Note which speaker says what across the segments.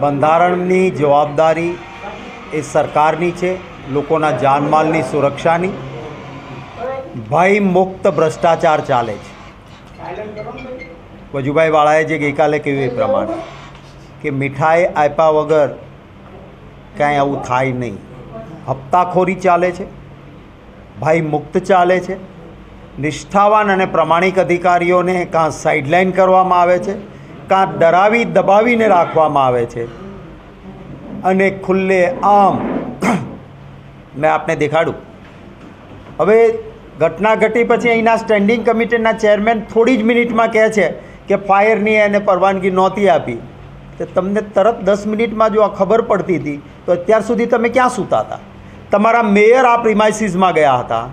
Speaker 1: બંધારણની જવાબદારી એ સરકારની છે, લોકોના જાનમાલની સુરક્ષાની. ભય મુક્ત ભ્રષ્ટાચાર ચાલે છે. વજુભાઈ વાળાએ જે ગઈકાલે કહ્યું એ પ્રમાણે કે મીઠાઈ આપ્યા વગર કાંઈ આવું થાય નહીં. હપ્તાખોરી ચાલે છે, ભય મુક્ત ચાલે છે. નિષ્ઠાવાન અને પ્રમાણિક અધિકારીઓને કાં સાઇડલાઇન કરવામાં આવે છે કાં ડરાવી દબાવીને રાખવામાં આવે છે. અને ખુલ્લે આમ મેં આપને દેખાડું. હવે ઘટના ઘટી પછી અહીંના સ્ટેન્ડિંગ કમિટીના ચેરમેન થોડી જ મિનિટમાં કહે છે કે ફાયરની એને પરવાનગી નહોતી આપી. કે તમને તરત દસ મિનિટમાં જો આ ખબર પડતી હતી, તો અત્યાર સુધી તમે ક્યાં સૂતા હતા? તમારા મેયર આ પ્રિમાઇસીસમાં ગયા હતા.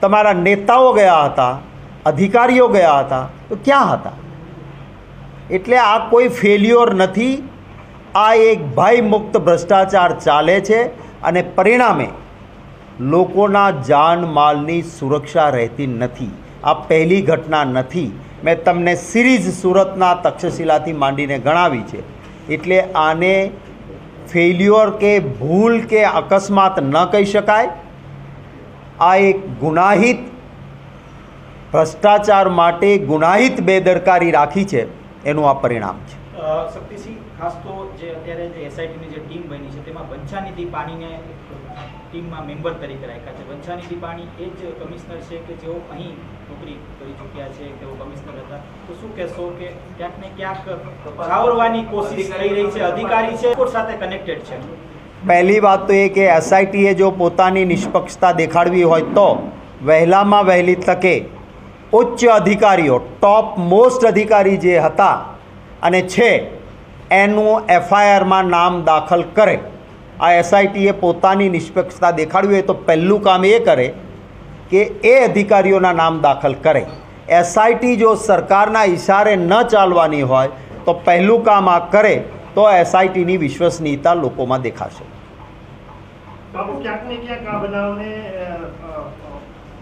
Speaker 1: તમારા નેતાઓ ગયા હતા. અધિકારીઓ ગયા હતા. તો ક્યાં હતા? એટલે આ કોઈ ફેલ્યોર નથી. આ એક ભયમુક્ત ભ્રષ્ટાચાર ચાલે છે અને પરિણામે લોકોના જાન માલની સુરક્ષા રહેતી નથી. આ પહેલી ઘટના નથી. મેં તમને સિરીઝ સુરતના તક્ષશિલાથી માંડીને ગણાવી છે. એટલે આને ફેલ્યોર કે ભૂલ કે અકસ્માત ન કહી શકાય. આ એક ગુનાહિત ભ્રષ્ટાચાર માટે ગુનાહિત બેદરકારી રાખી છે. એનું આ પરિણામ છે.
Speaker 2: શક્તિસિંહ ખાસ તો જે અત્યારે જે એસઆઈટીની જે ટીમ બની છે તેમાં બંછાનિધિ પાણીને ટીમમાં મેમ્બર તરીકે રાખ્યા છે. બંછાનિધિ પાણી એ જ કમિશનર છે કે જેઓ અહીં નોકરી કરી ચૂક્યા છે તેઓ કમિશનર હતા. તો શું કહેશો કે ક્યાંક ને ક્યાંક ખાવરવાની કોશિશ થઈ રહી છે અધિકારી છે સાથે કનેક્ટેડ છે?
Speaker 1: પહેલી વાત તો એ કે એસઆઈટીએ જો પોતાની નિષ્પક્ષતા દેખાડવી હોય તો વહેલામાં વહેલી તકે ઉચ્ચ અધિકારીઓ ટોપ મોસ્ટ અધિકારી જે હતા અને છે, એનું એફઆઈઆરમાં નામ દાખલ કરે. આ એસઆઈટીએ પોતાની નિષ્પક્ષતા દેખાડવી હોય તો પહેલું કામ એ કરે કે એ અધિકારીઓના નામ દાખલ કરે. એસઆઈટી જો સરકારના ઇશારે ન ચાલવાની હોય તો પહેલું કામ આ કરે તો એસઆઈટીની વિશ્વસનીયતા લોકોમાં દેખાશે.
Speaker 3: બાપુ, ક્યાંક ને ક્યાંક આ બનાવને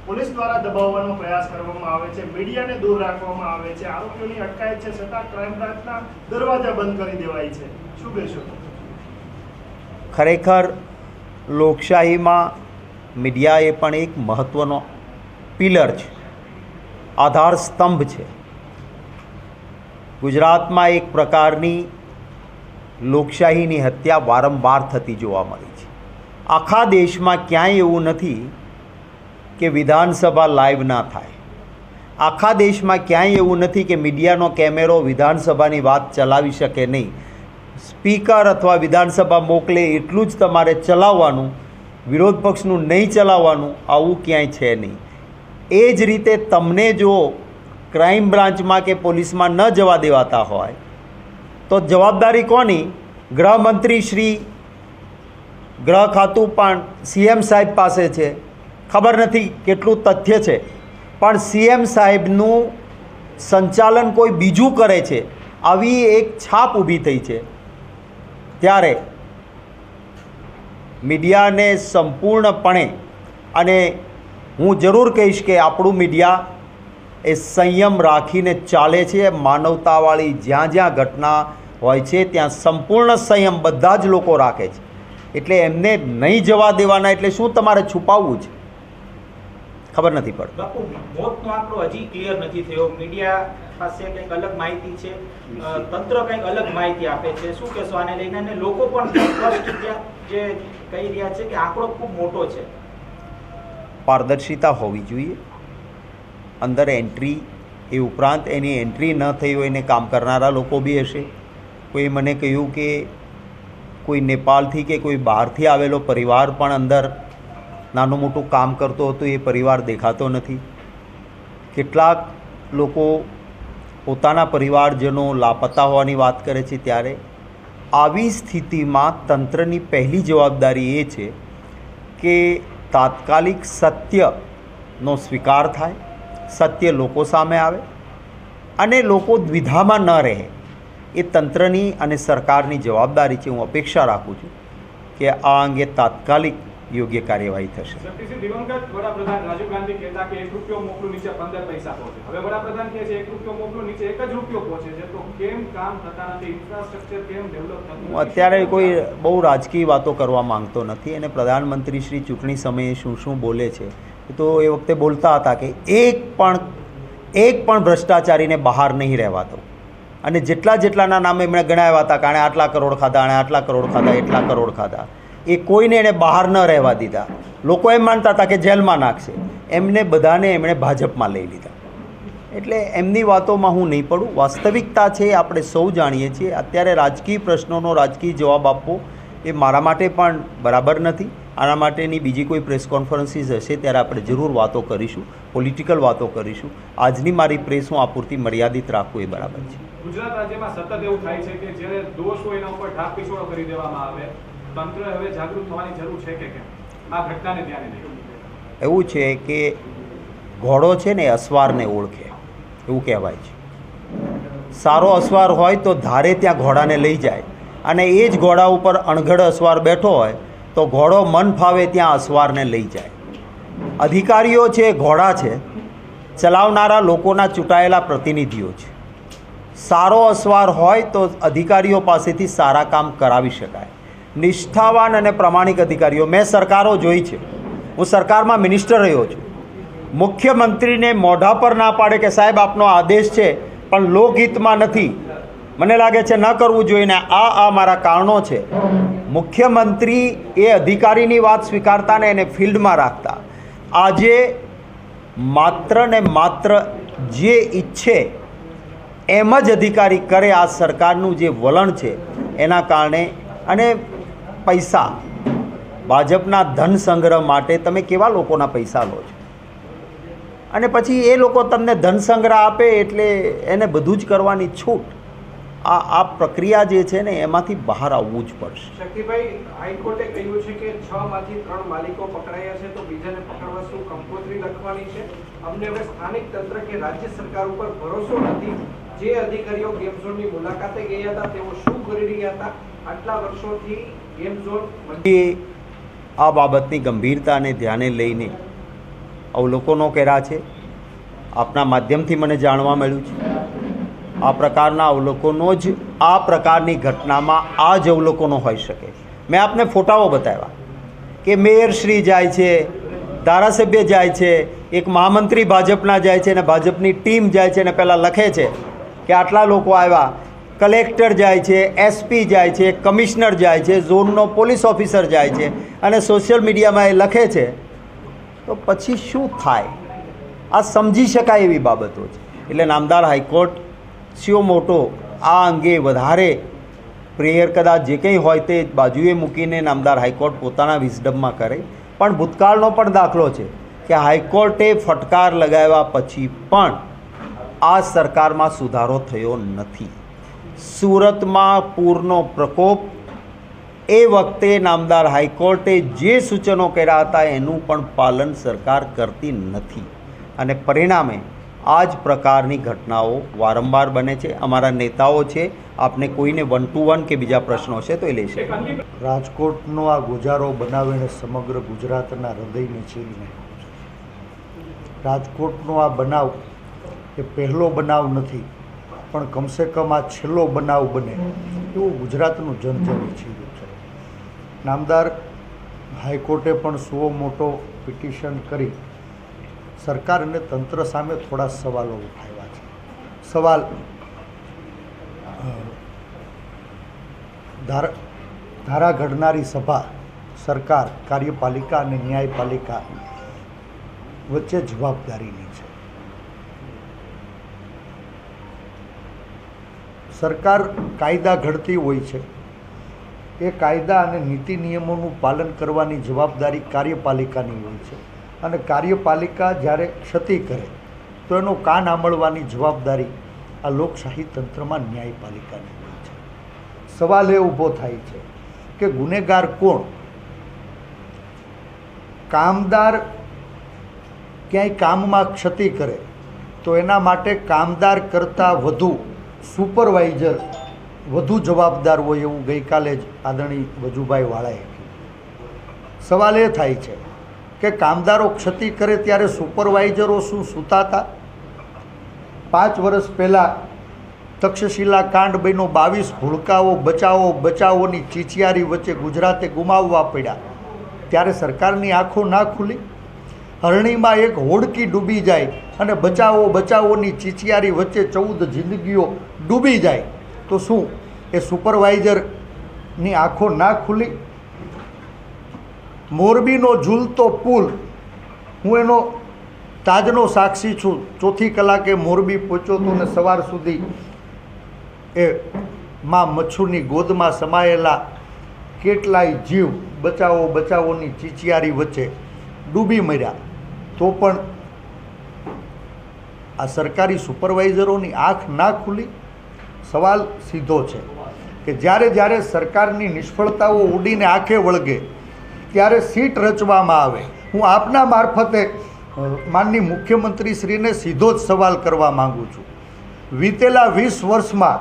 Speaker 3: પોલીસ દ્વારા દબાવવાનો પ્રયાસ કરવામાં આવે છે, મીડિયાને દૂર રાખવામાં આવે છે, આરોપીઓની અટકાયત છે છતાં ક્રાઇમ બ્રાન્ચના દરવાજા બંધ કરી દેવાય છે. શું કહેશો?
Speaker 1: ખરેખર લોકશાહીમાં મીડિયા એ પણ એક મહત્ત્વનો પિલર છે, આધાર સ્તંભ છે. ગુજરાતમાં એક પ્રકારની લોકશાહીની હત્યા વારંવાર થતી જોવા મળી છે. આખા દેશમાં ક્યાંય એવું નથી કે વિધાનસભા લાઈવ ના થાય. આખા દેશમાં ક્યાંય એવું નથી કે મીડિયાનો કેમેરો વિધાનસભાની વાત ચલાવી શકે નહીં. સ્પીકર અથવા વિધાનસભા મોકલે એટલું જ તમારે ચલાવવાનું, વિરોધ પક્ષનું નહીં ચલાવવાનું, આવું ક્યાંય છે નહીં. એ જ રીતે તમને જો ક્રાઇમ બ્રાન્ચમાં કે પોલીસમાં ન જવા દેવાતા હોય, તો જવાબદારી કોની? ગૃહમંત્રી શ્રી, ગૃહ ખાતું પણ સીએમ સાહેબ પાસે છે. ખબર નથી કેટલું તથ્ય છે. પણ સીએમ સાહેબનું સંચાલન કોઈ બીજું કરે છે, આવી એક છાપ ઊભી થઈ છે. ત્યારે મીડિયાને સંપૂર્ણપણે અને હું જરૂર કહીશ કે આપણું મીડિયા એ સંયમ રાખીને ચાલે છે, માનવતાવાળી જ્યાં જ્યાં ઘટના હોય છે, ત્યાં સંપૂર્ણ સંયમ બધા જ લોકો રાખે છે. એટલે એમને નહીં જવા દેવાના, એટલે શું તમારે છુપાવવું છે? ખબર નથી પડતી.
Speaker 2: બાપુ મોતનો આંકડો હજી ક્લિયર નથી થયો. મીડિયા પાસે કંઈક અલગ માહિતી છે. તંત્ર કંઈક અલગ માહિતી આપે છે. શું કહેશો? આને લઈને અને લોકો પણ જે કહી રહ્યા છે કે આંકડો ખૂબ મોટો છે.
Speaker 1: પારદર્શિતા હોવી જોઈએ. અંદર એન્ટ્રી એ ઉપરાંત એની એન્ટ્રી ન થઈ હોય એને કામ કરનારા લોકો બી હશે. કોઈ મને કહ્યું કે કોઈ નેપાળથી કે કોઈ બહારથી આવેલો પરિવાર પણ અંદર નાનું મોટું કામ કરતો હતો, એ પરિવાર દેખાતો નથી. કેટલાક લોકો પોતાના પરિવારજનો લાપતા હોવાની વાત કરે છે ત્યારે, આવી સ્થિતિમાં તંત્રની પહેલી જવાબદારી એ છે કે તાત્કાલિક સત્યનો સ્વીકાર થાય, સત્ય લોકો સામે આવે અને લોકો દ્વિધામાં ન રહે. એ તંત્રની અને સરકારની જવાબદારી છે. હું અપેક્ષા રાખું છું કે આ અંગે તાત્કાલિક યોગ્ય કાર્યવાહી થશે. હું અત્યારે કોઈ બહુ રાજકીય વાતો કરવા માંગતો નથી અને પ્રધાનમંત્રી શ્રી ચૂંટણી સમયે શું શું બોલે છે તો એ વખતે બોલતા હતા કે એક પણ એક પણ ભ્રષ્ટાચારીને બહાર નહીં રહેવાતો. અને જેટલા જેટલાના નામે એમણે ગણાવ્યા હતા કે આણે આટલા કરોડ ખાધા આણે આટલા કરોડ ખાધા એટલા કરોડ ખાધા. એ કોઈને એણે બહાર ન રહેવા દીધા. લોકો એમ માનતા હતા કે જેલમાં નાખશે. એમને બધાને એમણે ભાજપમાં લઈ લીધા. એટલે એમની વાતોમાં હું નહીં પડું. વાસ્તવિકતા છે, આપણે સૌ જાણીએ છીએ. અત્યારે રાજકીય પ્રશ્નોનો રાજકીય જવાબ આપવો એ મારા માટે પણ બરાબર નથી. આના માટેની બીજી કોઈ પ્રેસ કોન્ફરન્સીસ હશે ત્યારે આપણે જરૂર વાતો કરીશું, પોલિટિકલ વાતો કરીશું. આજની મારી પ્રેસ હું આ મર્યાદિત રાખવું એ બરાબર છે.
Speaker 4: ગુજરાત રાજ્યમાં સતત એવું થાય છે કે જ્યારે દોષ હોય એના ઉપર પીછોડો કરી દેવામાં આવે તંત્ર હવે જાગૃત થવાની જરૂર છે કે કેમ? આ ઘટનાને ધ્યાને લઈ.
Speaker 1: એવું છે કે ઘોડો છે ને અસવારને ઓળખે. એવું કહેવાય છે. સારો અસવાર હોય તો ધારે ત્યાં ઘોડાને લઈ જાય. અને એ જ ઘોડા ઉપર અણઘડ અસવાર બેઠો હોય તો ઘોડો મન ફાવે ત્યાં અસવારને લઈ જાય. અધિકારીઓ છે, ઘોડા છે, ચલાવનારા લોકોના ચૂંટાયેલા પ્રતિનિધિઓ છે. સારો અસવાર હોય તો અધિકારીઓ પાસેથી સારા કામ કરાવી શકાય. નિષ્ઠાવાન અને પ્રામાણિક અધિકારીઓ. મેં સરકારો જોઈ છે. હું સરકારમાં મિનિસ્ટર રહ્યો છું. મુખ્યમંત્રીને મોઢા પર ના પાડે કે સાહેબ, આપનો આદેશ છે, પણ લોકહિતમાં નથી. મને લાગે છે, ન કરવું જોઈએ આ આ મારા કારણો છે. મુખ્યમંત્રી એ અધિકારીની વાત સ્વીકારતા ને એને ફિલ્ડમાં રાખતા. આજે માત્ર ને માત્ર જે ઈચ્છે એમ જ અધિકારી કરે આ સરકારનું જે વલણ છે, એના કારણે. અને પૈસા. ભાજપના ધન સંગ્રહ માટે તમે કેવા લોકોના પૈસા લો છો? અને પછી એ લોકો તમને ધન સંગ્રહ આપે એટલે એને બધું જ કરવાની છૂટ. આ આ પ્રક્રિયા જે છે ને, એમાંથી બહાર આવવું જ પડશે.
Speaker 5: શક્તિભાઈ, હાઈકોર્ટે કહ્યું છે કે છ ત્રણ માલિકો પકડાયા છે, તો બીજાને પકડવા લખવાની છે? અમને સ્થાનિક તંત્ર સરકાર ઉપર ભરોસો નથી. જે અધિકારીઓ ગેમ ઝોનની મુલાકાતે ગયા હતા, તેઓ શું કરી રહ્યા હતા? આટલા વર્ષોથી
Speaker 1: આ બાબતની ગંભીરતાને ધ્યાને લઈને અવલોકનો કર્યા છે. આપના માધ્યમથી મને જાણવા મળ્યું છે. આ પ્રકારના અવલોકનો જ, આ પ્રકારની ઘટનામાં આ જ અવલોકનો હોઈ શકે. મેં આપને ફોટાઓ બતાવ્યા કે મેયર શ્રી જાય છે, ધારાસભ્ય જાય છે, એક મહામંત્રી ભાજપના જાય છે અને ભાજપની ટીમ જાય છે અને પહેલાં લખે છે કે આટલા લોકો આવ્યા કલેક્ટર જાય છે એસપી જાય છે, કમિશનર જાય છે, ઝોનનો પોલીસ ઓફિસર જાય છે અને સોશિયલ મીડિયામાં એ લખે છે. તો પછી શું થાય? આ સમજી શકાય એવી બાબતો છે. એટલે નામદાર હાઈકોર્ટ સ્યો મોટો, આ અંગે વધારે પ્રેયર કદાચ જે કંઈ હોય તે બાજુએ મૂકીને નામદાર હાઈકોર્ટ પોતાના વિઝડમમાં કરે. પણ ભૂતકાળનો પણ દાખલો છે કે હાઈકોર્ટે ફટકાર લગાવ્યા પછી પણ આ સરકારમાં સુધારો થયો નથી. સુરતમાં પૂરનો પ્રકોપ. એ વખતે નામદાર હાઈકોર્ટે જે સૂચનો કર્યા હતા એનું પણ પાલન સરકાર કરતી નથી. અને પરિણામે આ જ પ્રકારની ઘટનાઓ વારંવાર બને છે. અમારા નેતાઓ છે, આપને કોઈને વન ટુ વન કે બીજા પ્રશ્નો છે તો એ લઈ શકે.
Speaker 6: રાજકોટનો આ ગુજારો બનાવીને સમગ્ર ગુજરાતના હૃદયને છીરી છે. રાજકોટનો આ બનાવ એ પહેલો બનાવ નથી પણ કમસે કમ આ છેલ્લો બનાવ બને, એવું ગુજરાતનું જનજન ઈચ્છ્યું છે. નામદાર હાઈકોર્ટે પણ સુઓ મોટો પિટિશન કરી સરકાર અને તંત્ર સામે થોડા સવાલો ઉઠાવ્યા છે. સવાલ ધારા ધારા ઘડનારી સભા, સરકાર, કાર્યપાલિકા અને ન્યાયપાલિકા વચ્ચે જવાબદારીની છે. સરકાર કાયદા ઘડતી હોય છે. એ કાયદા અને નીતિ નિયમોનું પાલન કરવાની જવાબદારી કાર્યપાલિકાની હોય છે. અને કાર્યપાલિકા જ્યારે ક્ષતિ કરે, તો એનો કાન આંબળવાની જવાબદારી આ લોકશાહી તંત્રમાં ન્યાયપાલિકાની હોય છે. સવાલ એ ઊભો થાય છે કે ગુનેગાર કોણ? કામદાર ક્યાંય કામમાં ક્ષતિ કરે, તો એના માટે કામદાર કરતાં વધુ સુપરવાઇઝર વધુ જવાબદાર હોય એવું ગઈકાલે જ આદરણીય વજુભાઈ વાળાએ કહ્યું સવાલ એ થાય છે કે કામદારો ક્ષતિ કરે ત્યારે સુપરવાઇઝરો શું સૂતા હતા પાંચ વર્ષ પહેલાં તક્ષશિલા કાંડ બન્યો બાવીસ ભૂલકાઓ, બચાવો, બચાવોની ચીચિયારી વચ્ચે ગુજરાતે ગુમાવવા પડ્યા. ત્યારે સરકારની આંખો ના ખુલી. હરણીમાં એક હોડકી ડૂબી જાય અને બચાવો, બચાવોની ચીચિયારી વચ્ચે ચૌદ જિંદગીઓ ડૂબી જાય. તો શું? એ સુપરવાઇઝરની આંખો ના ખુલી? મોરબીનો ઝૂલતો પુલ. હું એનો તાજનો સાક્ષી છું. ચોથી કલાકે મોરબી પહોંચ્યો હતો ને સવાર સુધી એ માં મચ્છુની ગોદમાં સમાયેલા કેટલાય જીવ બચાવો, બચાવોની ચીચિયારી વચ્ચે ડૂબી મર્યા. તો પણ આ સરકારી સુપરવાઇઝરોની આંખ ના ખુલી? સવાલ સીધો છે કે જ્યારે જ્યારે સરકારની નિષ્ફળતાઓ ઉડીને આંખે વળગે, ત્યારે સીટ રચવામાં આવે. હું આપના મારફતે માનની મુખ્યમંત્રીશ્રીને સીધો જ સવાલ કરવા માગું છું. વીતેલા વીસ વર્ષમાં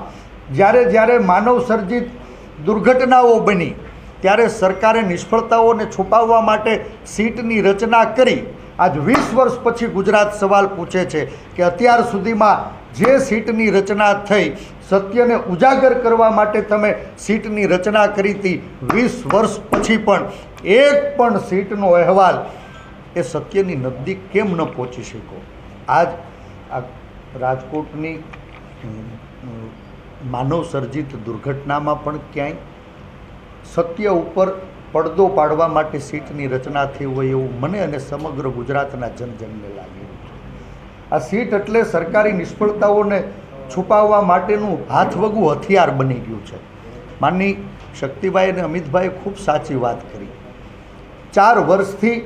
Speaker 6: જ્યારે જ્યારે માનવ સર્જિત દુર્ઘટનાઓ બની, ત્યારે સરકારે નિષ્ફળતાઓને છુપાવવા માટે સીટની રચના કરી આજ વીસ વર્ષ પછી ગુજરાત સવાલ પૂછે છે કે અત્યાર સુધીમાં જે સીટની રચના થઈ, સત્યને ઉજાગર કરવા માટે તમે સીટની રચના કરી હતી વીસ વર્ષ પછી પણ, એક પણ સીટનો અહેવાલ એ સત્યની નજીક કેમ ન પહોંચી શકો આજ આ રાજકોટની માનવ સર્જિત દુર્ઘટનામાં પણ ક્યાંય સત્ય ઉપર પડદો પાડવા માટે સીટની રચના થઈ હોય એવું મને અને સમગ્ર ગુજરાતના જનજનને લાગ્યું. આ સીટ એટલે સરકારી નિષ્ફળતાઓને છુપાવવા માટેનું હાથવગું હથિયાર બની ગયું છે. માનની શક્તિભાઈ અને અમિતભાઈએ ખૂબ સાચી વાત કરી. ચાર વર્ષથી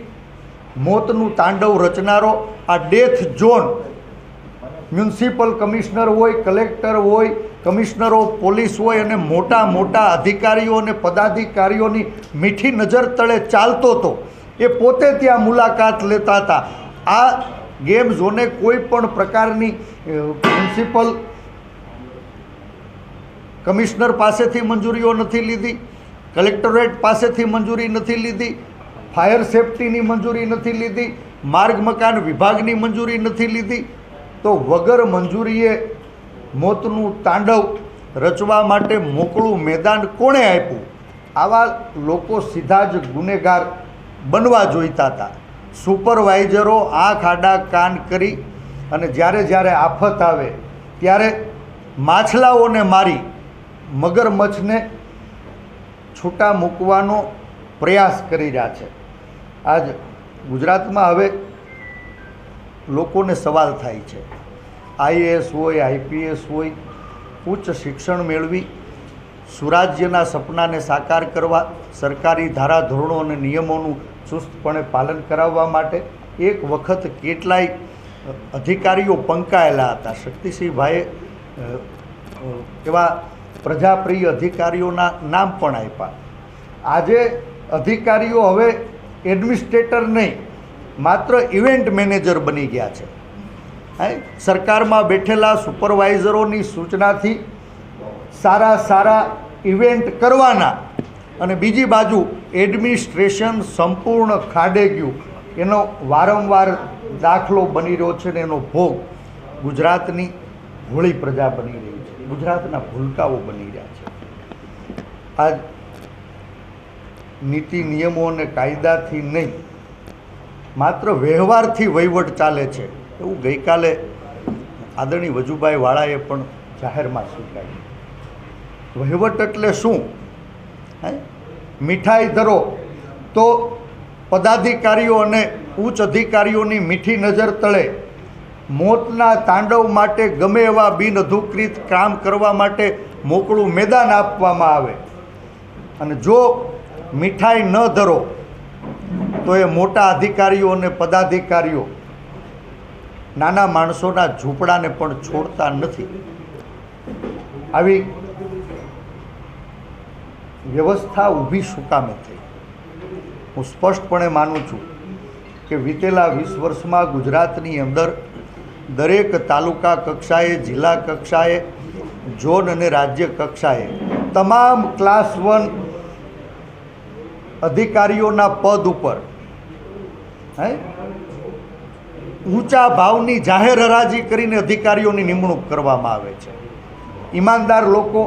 Speaker 6: મોતનું તાંડવ રચનારો આ ડેથ ઝોન મ્યુનિસિપલ કમિશનર હોય, કલેક્ટર હોય કમિશનર, પોલીસ હોય અને મોટા મોટા અધિકારીઓ અને પદાધિકારીઓની મીઠી નજર તળે ચાલતો હતો એ પોતે ત્યાં મુલાકાત લેતા હતા. આ ગેમ ઝોને કોઈ પણ પ્રકારની પ્રિન્સિપલ કમિશનર પાસેથી મંજૂરીઓ નથી લીધી, કલેક્ટરેટ પાસેથી મંજૂરી નથી લીધી, ફાયર સેફટીની મંજૂરી નથી લીધી, માર્ગ મકાન વિભાગની મંજૂરી નથી લીધી, તો વગર મંજૂરીએ મોતનું તાંડવ રચવા માટે મોકળું મેદાન કોણે આપ્યું? આવા લોકો સીધા જ ગુનેગાર બનવા જોઈતા હતા. સુપરવાઇઝરો આંખ આડા કાન કરી અને જ્યારે જ્યારે આફત આવે ત્યારે માછલાઓને મારી મગરમચ્છને છૂટા મૂકવાનો પ્રયાસ કરી રહ્યા છે. આજ ગુજરાતમાં હવે લોકોને સવાલ થાય છે. આઈએએસ હોય, આઈપીએસ હોય, ઉચ્ચ શિક્ષણ મેળવી, સુરાજ્યના સપનાને સાકાર કરવા, સરકારી ધારાધોરણો અને નિયમોનું ચુસ્તપણે પાલન કરાવવા માટે એક વખત કેટલાય અધિકારીઓ પંકાયેલા હતા. શક્તિસિંહભાઈએ એવા પ્રજાપ્રિય અધિકારીઓના નામ પણ આપ્યા. આજે અધિકારીઓ હવે એડમિનિસ્ટ્રેટર નહીં, માત્ર ઇવેન્ટ મેનેજર બની ગયા છે. સરકારમાં બેઠેલા સુપરવાઇઝરોની સૂચનાથી સારા સારા ઇવેન્ટ કરવાના અને બીજી બાજુ એડમિનિસ્ટ્રેશન સંપૂર્ણ ખાડે ગયું. એનો વારંવાર દાખલો બની રહ્યો છે ને એનો ભોગ ગુજરાતની ભોળી પ્રજા બની રહી છે. ગુજરાતના ભૂલકાઓ બની રહ્યા છે. આજ નીતિ નિયમો અને કાયદાથી નહીં, માત્ર વ્યવહારથી વહીવટ ચાલે છે. એવું ગઈકાલે આદરણીય વજુભાઈ વાળાએ પણ જાહેરમાં સ્વીકાર્યું. વહીવટ એટલે શું? હે? મીઠાઈ ધરો તો પદાધિકારીઓ અને ઉચ્ચ અધિકારીઓની મીઠી નજર તળે. મોતના તાંડવ માટે ગમે એવા બિન અધુકૃત કામ કરવા માટે મોકળું મેદાન આપવામાં આવે. અને જો મીઠાઈ ન ધરો, તો એ મોટા અધિકારીઓ અને પદાધિકારીઓ નાના માણસોના ઝૂંપડાને પણ છોડતા નથી. આવી વ્યવસ્થા ઊભી સુકામે થઈ? હું સ્પષ્ટપણે માનું છું કે વીતેલા વીસ વર્ષમાં ગુજરાતની અંદર દરેક તાલુકા કક્ષાએ, જિલ્લા કક્ષાએ, ઝોન અને રાજ્ય કક્ષાએ તમામ ક્લાસ વન અધિકારીઓના પદ ઉપર, હે? ઊંચા ભાવની જાહેર હરાજી કરીને અધિકારીઓની નિમણૂક કરવામાં આવે છે. ઈમાનદાર લોકો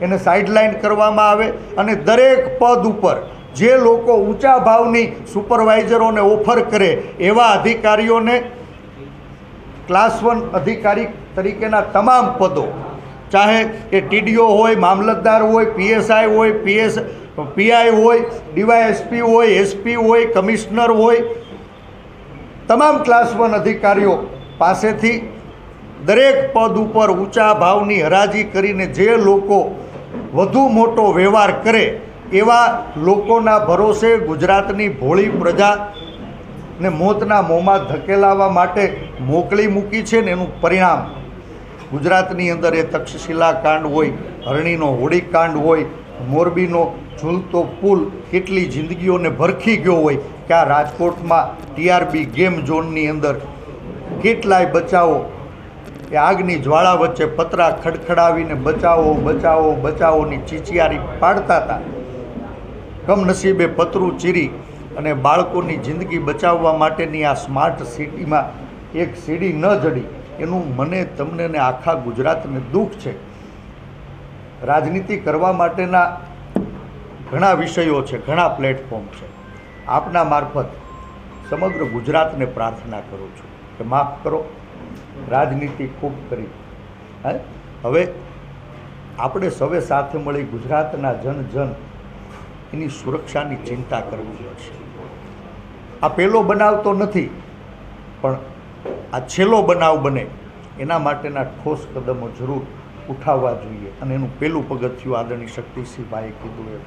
Speaker 6: એને સાઇડલાઇન કરવામાં આવે અને દરેક પદ ઉપર જે લોકો ઊંચા ભાવની સુપરવાઇઝરોને ઓફર કરે એવા અધિકારીઓને ક્લાસ વન અધિકારી તરીકેના તમામ પદો, ચાહે એ ટીડીઓ હોય, મામલતદાર હોય, પીએસઆઈ હોય, પીએસ, પીઆઈ હોય, ડીવાયએસપી હોય, એસપી હોય, કમિશનર હોય તમામ ક્લાસ વન અધિકારીઓ પાસેથી દરેક પદ ઉપર ઊંચા ભાવની હરાજી કરીને જે લોકો વધુ મોટો વ્યવહાર કરે એવા લોકોના ભરોસે ગુજરાતની ભોળી પ્રજા ને મોતના મોંમાં ધકેલાવા માટે મોકલી મૂકી છે ને એનું પરિણામ. ગુજરાતની અંદર એ તક્ષશિલા કાંડ હોય, હરણીનો હોળી કાંડ હોય, મોરબીનો ઝૂલતો પુલ કેટલી જિંદગીઓને ભરખી ગયો હોય કે આ રાજકોટમાં ટીઆરબી ગેમ ઝોનની અંદર કેટલાય બચાવો, એ આગની જ્વાળા વચ્ચે પતરા ખડખડાવીને બચાવો બચાવો, બચાવોની ચીચિયારી પાડતા હતા. કમનસીબે પતરું ચીરી અને બાળકોની જિંદગી બચાવવા માટેની આ સ્માર્ટ સિટીમાં એક સીડી ન જડી, એનું મને, તમને ને આખા ગુજરાતને દુઃખ છે. રાજનીતિ કરવા માટેના ઘણા વિષયો છે, ઘણા પ્લેટફોર્મ છે. આપના મારફત સમગ્ર ગુજરાતને પ્રાર્થના કરું છું કે માફ કરો. રાજનીતિ ખૂબ કરી હે? હવે આપણે સૌએ સાથે મળી ગુજરાતના જન જન એની સુરક્ષાની ચિંતા કરવી પડશે. આ પહેલો બનાવ તો નથી, પણ આ છેલ્લો બનાવ બને એના માટેના ઠોસ કદમો જરૂર ઉઠાવવા જોઈએ અને એનું પહેલું પગથિયું આદરણીય શક્તિસિંહભાઈએ કીધું એમ.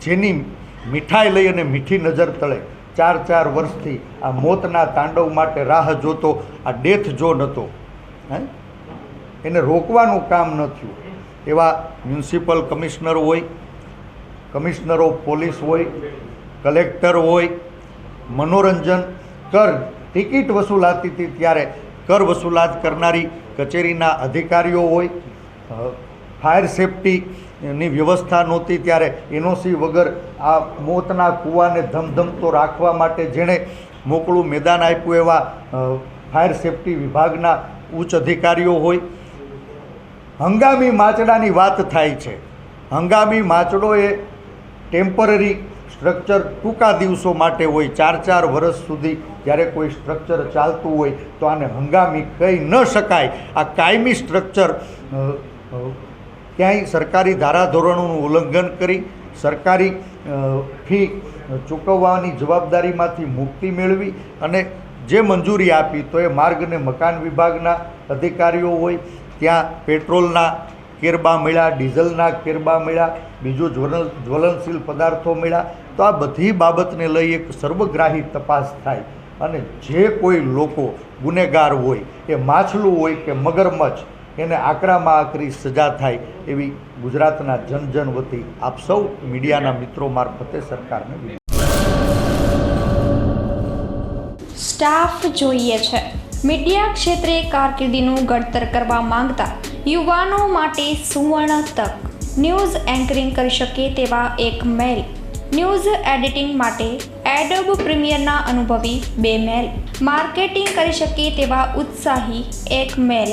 Speaker 6: જેની મીઠાઈ લઈ અને મીઠી નજર તળે. ચાર ચાર વર્ષથી આ મોતના તાંડવ માટે રાહ જોતો, આ ડેથ ઝોન હતો હે? એને રોકવાનું કામ ન થયું. એવા મ્યુનિસિપલ કમિશનર હોય, કમિશનર પોલીસ હોય, કલેક્ટર હોય, મનોરંજન કર, ટિકિટ વસૂલાતી હતી ત્યારે કર વસૂલાત કરનારી કચેરીના અધિકારીઓ હોય ફાયર ફાયર સેફટીની વ્યવસ્થા નહોતી ત્યારે એનઓસી વગર આ મોતના કૂવાને ધમધમતો રાખવા માટે જેણે મોકળું મેદાન આપ્યું એવા ફાયર સેફટી વિભાગના ઉચ્ચ અધિકારીઓ હોય. હંગામી માચડાની વાત થાય છે. હંગામી માચડો એ ટેમ્પરરી સ્ટ્રક્ચર ટૂંકા દિવસો માટે હોય, ચાર ચાર વર્ષ સુધી જ્યારે કોઈ સ્ટ્રક્ચર ચાલતું હોય તો આને હંગામી કહી ન શકાય. આ કાયમી સ્ટ્રક્ચર ક્યાંય સરકારી ધારાધોરણોનું ઉલ્લંઘન કરી સરકારી ફી ચૂકવવાની જવાબદારીમાંથી મુક્તિ મેળવી અને જે મંજૂરી આપી તો એ માર્ગ અને મકાન વિભાગના અધિકારીઓ હોય, ત્યાં પેટ્રોલના કેરબા મળ્યા, ડીઝલના કેરબા મળ્યા, બીજું જ્વલન, જ્વલનશીલ પદાર્થો મળ્યા, તો આ બધી બાબતને લઈ એક સર્વગ્રાહી તપાસ થાય અને જે કોઈ લોકો ગુનેગાર હોય, એ માછલું હોય કે મગરમચ્છ એને આકરામાં આકરી સજા થાય એવી ગુજરાતના જન જન વતી આપ સૌ મીડિયાના મિત્રો મારફતે સરકારને
Speaker 7: સ્ટાફ જોઈએ છે. મીડિયા ક્ષેત્રે કારકિર્દીનું ઘડતર કરવા માંગતા યુવાનો માટે સુવર્ણ તક. ન્યૂઝ એન્કરિંગ કરી શકે તેવા એક મેલ. ન્યૂઝ એડિટિંગ માટે એડોબ પ્રીમિયરના અનુભવી બે મેલ. માર્કેટિંગ કરી શકે તેવા ઉત્સાહી એક મેલ.